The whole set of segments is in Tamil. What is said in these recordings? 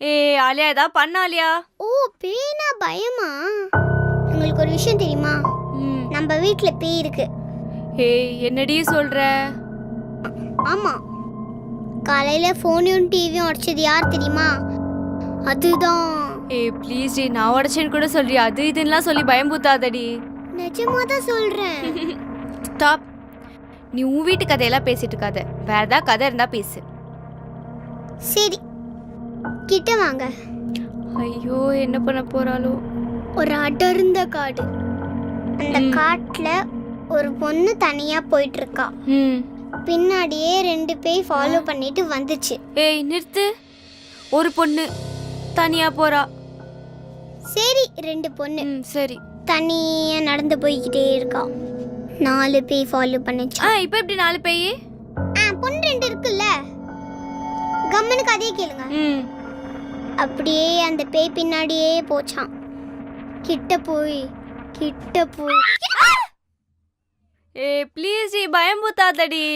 ஏ ஆலியா ஏதா பண்ண ஆலியா. ஓ பேனா பயமா? உங்களுக்கு ஒரு விஷயம் தெரியுமா? நம்ம வீட்ல பேய் இருக்கு. ஏய் என்னடி சொல்ற? ஆமா. காலையில ஃபோனையும் டிவியும் உடைச்சது யார் தெரியுமா? அதுதான். ஏய் ப்ளீஸ் டி நான் உடச்சேன்னு கூட சொல்றி அது இதுன்னெலாம் சொல்லி பயம்பூத்தாதடி நிஜமா தான் சொல்றேன். ஸ்டாப் நீ உன் வீட்டு கதையெல்லாம் பேசிட்டு இருக்காத. வேற ஏதாவது கதை இருந்தா பேசு. சரி கிட்ட வாங்க. ஐயோ என்ன பண்ண போறாளோ? ஒரு அடர்ந்த காடு. அந்த. காட்டுல ஒரு பொண்ணு தனியா போயிட்டு இருக்கா ம். பின்னாடியே ரெண்டு பேய் ஃபாலோ பண்ணிட்டு வந்துச்சு. ஏய் நிறுத்து. ஒரு பொண்ணு தனியா போறா. சரி ரெண்டு பொண்ணு. சரி. தனியா நடந்து போய்கிட்டே இருக்கா. நாலு பேய் ஃபாலோ பண்ணுச்சு. ஆ இப்போ எப்படி நாலு பேய்? ஆ பொண்ணு ரெண்டு இருக்குல்ல. கம்மனு கதையை கேளுங்க. ம். அப்படியே அந்த பேய் பின்னாடியே போச்சான் கிட்ட போய் கிட்ட போய். ஏய் ப்ளீஸ் பயம்பூத்தாதடி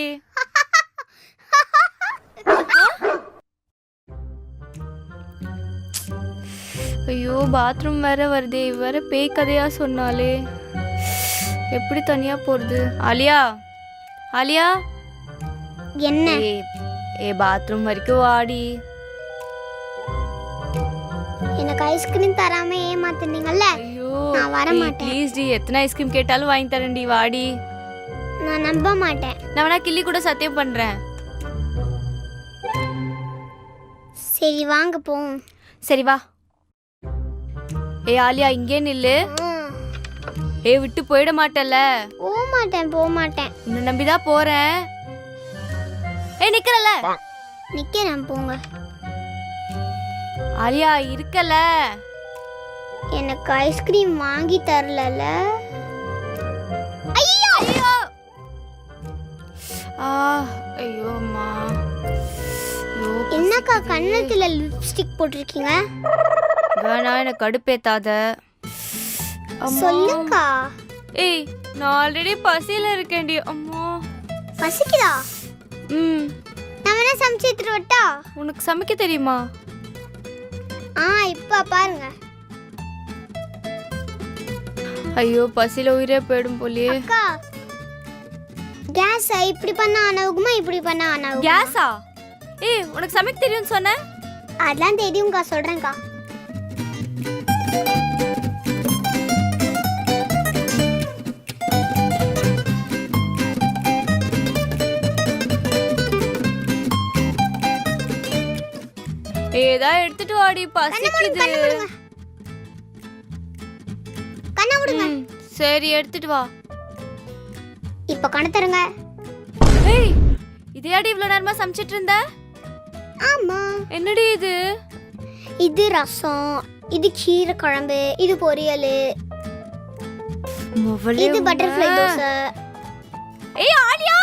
ஐயோ பாத்ரூம் வேற வருதே. வேற பேய் கதையா சொன்னாலே. எப்படி தனியா போறது? ஆலியா ஆலியா என்ன? ஏ ஏ பாத்ரூம் வரைக்கும் வாடி. எனக்கு ஐஸ்கிரீம் தராம ஏமாத்துனீங்கல்ல? நான் வர மாட்டேன். ப்ளீஸ் டி எத்தனை ஐஸ்கிரீம் கேட்டாலும் வாங்கி தரேன்டி வாடி. நான் நம்ப மாட்டேன். நான் வேணா கிள்ளி கூட சத்தியம் பண்றேன். சரி வாங்க போவோம். சரி வா. ஏ ஆலியா இங்கே நில்லு. ஏ விட்டு போயிட மாட்டல்ல. போக மாட்டேன் போக மாட்டேன் உன்னை நம்பிதான் போறேன். ஏ நிக்கிறல நிக்கிறேன் போங்க. ஆலியா இருக்கல. எனக்கு ஐஸ்கிரீம் வாங்கி தரலல. ஐயோ! ஆ ஐயோ அம்மா. ஐயோ, என்னக்கா. கண்ணத்துல லிப்ஸ்டிக் போட்டிருக்கீங்க? வேணாம் எனக்கு கடுப்பேத்தாத. அம்மா. சொல்லுங்கக்கா ஏய் நான் ஆல்ரெடி பசியில இருக்கேன்டி அம்மா. பசிக்குதா? ம். நான் வேணா சமைச்சு எடுத்துட்டு வரட்டா? உனக்கு சமைக்க தெரியுமா? ஆ இப்ப பாருங்க. ஐயோ பசியில உயிரே போயிடும் போலியே. அக்கா கேஸ்? இப்படி பண்ணா அனவுகுமா இப்படி பண்ணா அனவுகுமா கேஸா? ஏய் உனக்கு சமைக்க தெரியும்னு சொன்ன அதெல்லாம் தெரியும்க்கா சொல்றேன்க்கா. ஏதா எடுத்துட்டு வாடி பசிக்குது. கண்ணை விடுங்க சரி எடுத்துட்டு வா. இப்ப கண்ணை தருங்க ஏய் இதையாடி இவ்வளவு நேரமா சமைச்சிட்டு இருந்த? ஆமா. என்னடி இது? இது ரசம் இது கீரை குழம்பு இது பொரியல். இது. பட்டர்ஃப்ளை தோசை. ஏய் ஆலியா